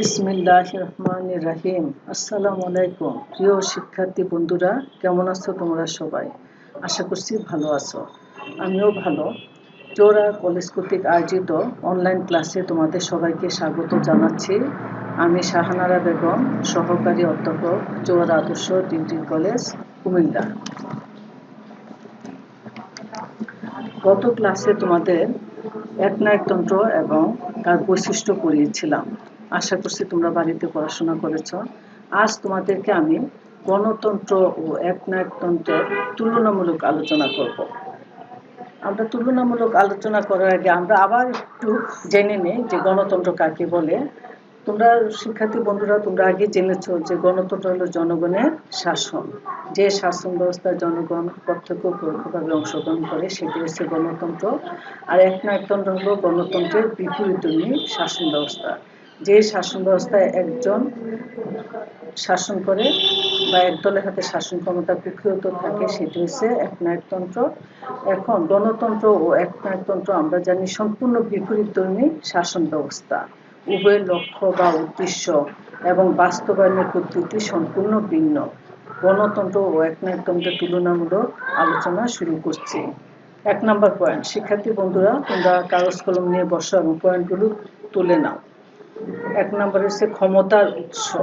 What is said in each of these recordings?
বিসমিল্লাহ রহমান রাহিম আসসালামু আলাইকুম। প্রিয় শিক্ষার্থী বন্ধুরা, কেমন আছো তোমরা সবাই? আশা করছি ভালো আছো। আমিও ভালো। চোরা কলেজ কর্তৃক আয়োজিত অনলাইন ক্লাসে তোমাদের সবাইকে স্বাগত জানাচ্ছি। আমি শাহানারা বেগম, সহকারী অধ্যাপক চোরা আদর্শ ডিগ্রি কলেজ, কুমিল্লা। গত ক্লাসে তোমাদের একনায়কতন্ত্র এবং তার বৈশিষ্ট্য পড়িয়েছিলাম। আশা করছি তোমরা বাড়িতে পড়াশোনা করেছ। আজ তোমাদেরকে আমি গণতন্ত্র ও একনায়কতন্ত্রের তুলনামূলক আলোচনা করব। আমরা তুলনামূলক আলোচনা করার আগে আমরা আবার একটু জেনে নিই যে গণতন্ত্র কাকে বলে। তোমরা শিক্ষার্থী বন্ধুরা, তোমরা আগে জেনেছ যে গণতন্ত্র হলো জনগণের শাসন। যে শাসন ব্যবস্থায় জনগণ প্রত্যক্ষ পরোক্ষভাবে অংশগ্রহণ করে, সেটি হচ্ছে গণতন্ত্র। আর একনায়কতন্ত্র হলো গণতন্ত্রের বিপরীতমী শাসন ব্যবস্থা। যে শাসন ব্যবস্থায় একজন শাসন করে বা একদলের হাতে শাসন ক্ষমতা কুক্ষিগত থাকে, সেটি হচ্ছে একনায়কতন্ত্র। এখন গণতন্ত্র ও একনায়কতন্ত্র আমরা জানি সম্পূর্ণ বিপরীতধর্মী শাসন ব্যবস্থা। উভয়ের লক্ষ্য বা উদ্দেশ্য এবং বাস্তবায়নের পদ্ধতি সম্পূর্ণ ভিন্ন। গণতন্ত্র ও একনায়কতন্ত্রের তুলনামূলক আলোচনা শুরু করছি। এক নম্বর পয়েন্ট শিক্ষার্থী বন্ধুরা, তোমরা কাগজ কলম নিয়ে বসো এবং পয়েন্টগুলো তুলে নাও। এক নম্বর হচ্ছে ক্ষমতার উৎস।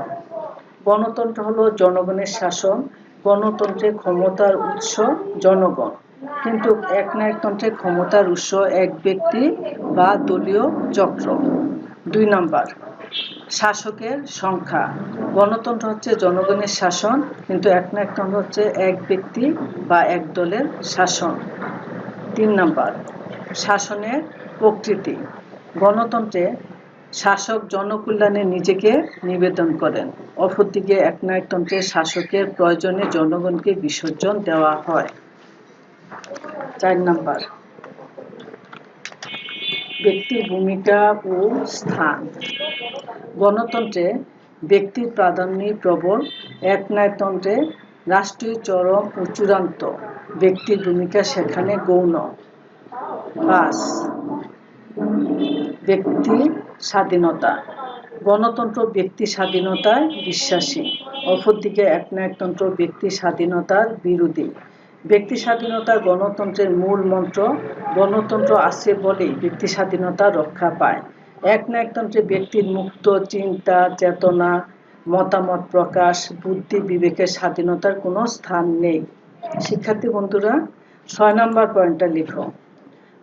গণতন্ত্র হলো জনগণের শাসন। গণতন্ত্রে ক্ষমতার উৎস জনগণ। কিন্তু একনায়কতন্ত্রে ক্ষমতার উৎস এক ব্যক্তি বা দলীয় চক্র। দুই নাম্বার, শাসকের সংখ্যা। গণতন্ত্র হচ্ছে জনগণের শাসন, কিন্তু এক একনায়কতন্ত্র হচ্ছে এক ব্যক্তি বা এক দলের শাসন। তিন নাম্বার, শাসনের প্রকৃতি। গণতন্ত্রে শাসক জনকল্যাণে নিজেকে নিবেদন করেন। অপরদিকে একনায়কতন্ত্রে শাসকের প্রয়োজনে জনগণকে বিসর্জন দেওয়া হয়। চার নাম্বার। ব্যক্তির ভূমিকা ও স্থান। গণতন্ত্রে ব্যক্তির প্রাধান্যই প্রবল। একনায়কতন্ত্রে রাষ্ট্রীয় চরম ও চূড়ান্ত ব্যক্তির ভূমিকা সেখানে গৌণ। পাঁচ। ব্যক্তি স্বাধীনতা, গণতন্ত্র ব্যক্তি স্বাধীনতায় বিশ্বাসী, অপরদিকে এক একনায়কতন্ত্র ব্যক্তি স্বাধীনতার বিরোধী। ব্যক্তি স্বাধীনতা গণতন্ত্রের মূল মন্ত্র, গণতন্ত্র আছে বলেই ব্যক্তি স্বাধীনতা রক্ষা পায়। একনায়কতন্ত্রে ব্যক্তির মুক্ত চিন্তা, চেতনা, মতামত প্রকাশ, বুদ্ধি, বিবেকের স্বাধীনতার কোনো স্থান নেই। শিক্ষার্থী বন্ধুরা, ছয় নম্বর পয়েন্টটা লিখো।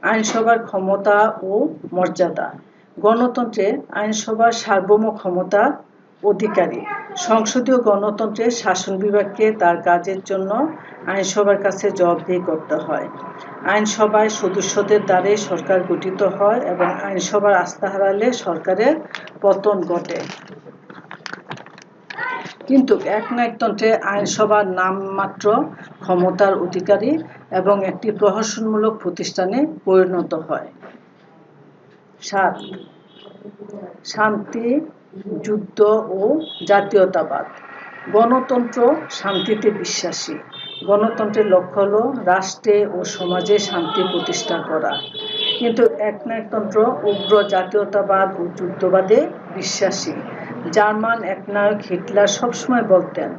আইনসভার ক্ষমতা ও মর্যাদা। গণতন্ত্রে আইনসভার সার্বভৌম ক্ষমতা অধিকারী। সংসদীয় গণতন্ত্রের শাসন বিভাগকে তার কাজের জন্য আইনসভার কাছে জবাবদিহি করতে হয়। আইনসভায় সদস্যদের দ্বারে সরকার গঠিত হয় এবং আইনসভার আস্থা হারালে সরকারের পতন ঘটে। কিন্তু একনায়কতন্ত্রে আইনসভার নামমাত্র ক্ষমতার অধিকারী এবং একটি প্রহসনমূলক প্রতিষ্ঠানে পরিণত হয়। সাত শান্তি, যুদ্ধ ও জাতীয়তাবাদ। গণতন্ত্র শান্তিতে বিশ্বাসী। গণতন্ত্রের লক্ষ্য হল রাষ্ট্রে ও সমাজে শান্তি প্রতিষ্ঠা করা। কিন্তু একনায়কতন্ত্র উগ্র জাতীয়তাবাদ ও যুদ্ধবাদে বিশ্বাসী। জার্মান একনায়ক হিটলার সবসময় বলতেন,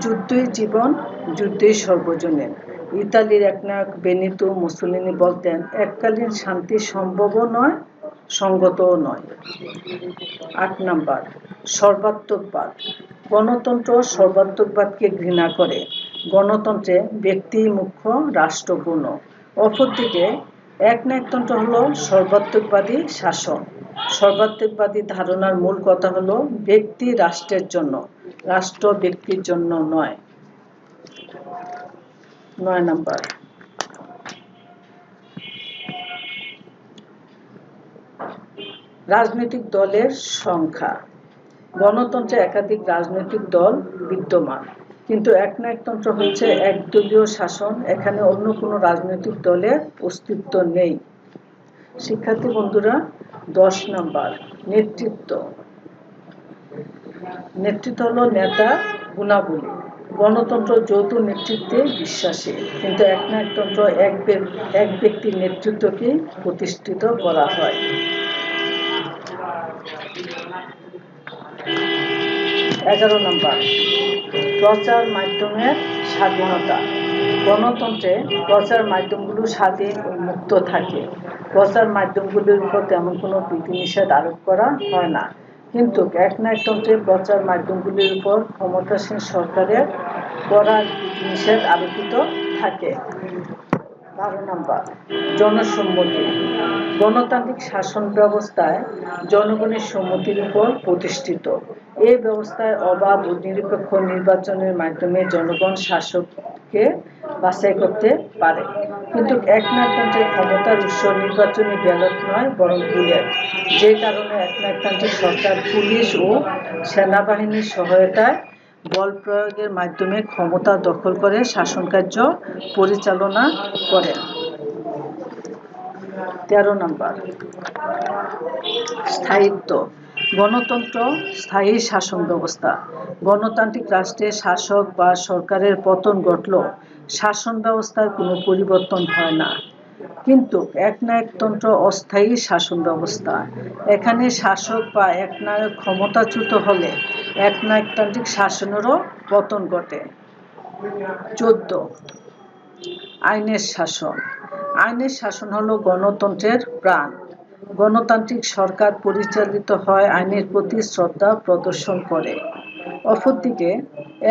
যুদ্ধই জীবন, যুদ্ধই সর্বজনীন। ইতালির একনায়ক বেনিতো মুসলিনি বলতেন, এককালীন শান্তি সম্ভবও নয় সঙ্গতও নয়। আট নাম্বার সর্বাত্মকবাদ গণতন্ত্র সর্বাত্মকবাদকে ঘৃণা করে। গণতন্ত্রে ব্যক্তি মুখ্য রাষ্ট্রপূর্ণ অপরদিকে একনায়কতন্ত্র হলো সর্বাত্মকবাদী শাসন। সর্বাত্মকবাদী ধারণার মূল কথা হলো ব্যক্তি রাষ্ট্রের জন্য, রাষ্ট্র ব্যক্তির জন্য নয়। নয় নাম্বার রাজনৈতিক দলের সংখ্যা। গণতন্ত্রে একাধিক রাজনৈতিক দল বিদ্যমান। কিন্তু একনায়কতন্ত্র হচ্ছে একদলীয় শাসন। এখানে অন্য কোনো রাজনৈতিক দলের অস্তিত্ব নেই। শিক্ষার্থী বন্ধুরা, দশ নাম্বার, নেতৃত্ব। নেতৃত্ব হলো নেতা গুণাবলী। গণতন্ত্র যৌথ নেতৃত্বে বিশ্বাসী। কিন্তু একনায়কতন্ত্র এক ব্যক্তির নেতৃত্বকে প্রতিষ্ঠিত করা হয়। এগারো নম্বর। প্রচার মাধ্যমের স্বাধীনতা। গণতন্ত্রে প্রচার মাধ্যমগুলো স্বাধীন ও মুক্ত থাকে। প্রচার মাধ্যমগুলির উপর তেমন কোনো বিধিনিষেধ আরোপ করা হয় না। কিন্তু একনায়কতন্ত্রে প্রচার মাধ্যমগুলির উপর ক্ষমতাসীন সরকারের করার বিধিনিষেধ আরোপিত থাকে। বারো জনসম্মতি। গণতান্ত্রিক শাসন ব্যবস্থায় জনগণের সম্মতির উপর প্রতিষ্ঠিত। এই ব্যবস্থায় অবাধ ও নিরপেক্ষ নির্বাচনের মাধ্যমে জনগণ শাসককে বাছাই করতে পারে। কিন্তু একনায়কতন্ত্রের ক্ষমতার উৎস নির্বাচনী ব্যালট নয়, বরং বুলেট। যে কারণে একনায়কতান্ত্রিক সরকার পুলিশ ও সেনাবাহিনীর সহায়তায় বল প্রয়োগের মাধ্যমে ক্ষমতা দখল করে শাসন কার্য পরিচালনা করে। তেরো নম্বর। স্থায়িত্ব। গণতন্ত্র স্থায়ী শাসন ব্যবস্থা। গণতান্ত্রিক রাষ্ট্রে শাসক বা সরকারের পতন ঘটল শাসন ব্যবস্থার কোনো পরিবর্তন হয় না। কিন্তু একনায়কতন্ত্র অস্থায়ী শাসন ব্যবস্থা। এখানে শাসক বা একনায়ক ক্ষমতাচ্যুত হলে একনায়কতান্ত্রিক শাসনেরও পতন ঘটে। চোদ্দ। আইনের শাসন। আইনের শাসন হলো গণতন্ত্রের প্রাণ। গণতান্ত্রিক সরকার পরিচালিত হয় আইনের প্রতি শ্রদ্ধা প্রদর্শন করে। অপরদিকে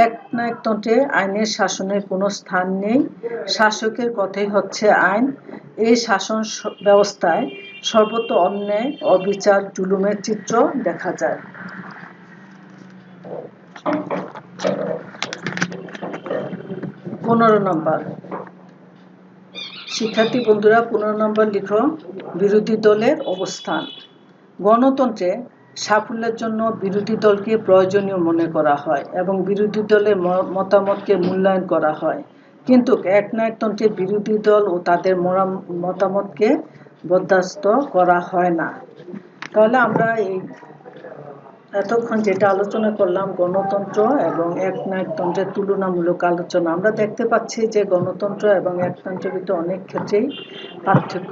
একনায়কতন্ত্রে আইনের শাসনের কোনো স্থান নেই। শাসকের কথাই হচ্ছে আইন। এই শাসন ব্যবস্থায় সর্বত্র অন্যায়, অবিচার, জুলুমের চিত্র দেখা যায়। পনেরো নম্বর। শিক্ষার্থী বন্ধুরা, পনেরো নম্বর লিখো। বিরোধী দলের অবস্থান। গণতন্ত্রে সাফল্যের জন্য বিরোধী দলকে প্রয়োজনীয় মনে করা হয় এবং বিরোধী দলের মতামতকে মূল্যায়ন করা হয়। কিন্তু একনায়কতন্ত্রের বিরোধী দল ও তাদের মতামতকে বরদাস্ত করা হয় না। তাহলে আমরা এই এতক্ষণ যেটা আলোচনা করলাম গণতন্ত্র এবং একনায়কতন্ত্রের তুলনামূলক আলোচনা, আমরা দেখতে পাচ্ছি যে গণতন্ত্র এবং একতন্ত্রের ভিতরে অনেক ক্ষেত্রেই পার্থক্য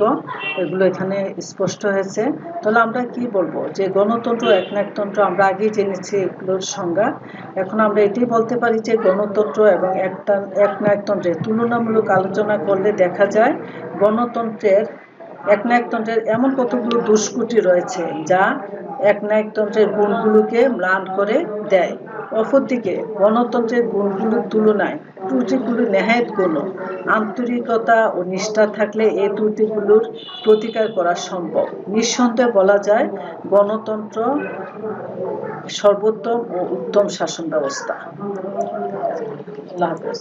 এগুলো এখানে স্পষ্ট হয়েছে। তাহলে আমরা কি বলব? যে গণতন্ত্র, একনায়কতন্ত্র, আমরা আগেই জেনেছি এগুলোর সংজ্ঞা। এখন আমরা এটাই বলতে পারি যে গণতন্ত্র এবং একনায়কতন্ত্রের তুলনামূলক আলোচনা করলে দেখা যায় গণতন্ত্রের একনায়কতন্ত্রের এমন কতগুলো দুষ্কুটি রয়েছে যা একনায়কতন্ত্রের গুণগুলোকে ম্লান করে দেয়। অপরদিকে গণতন্ত্রের গুণগুলোর তুলনায় ত্রুটিগুলো নেহায়ত গুণ আন্তরিকতা ও নিষ্ঠা থাকলে এই ত্রুটিগুলোর প্রতিকার করা সম্ভব। নিঃসন্দেহে বলা যায়, গণতন্ত্র সর্বোত্তম ও উত্তম শাসন ব্যবস্থা আল্লাহ হাফেজ।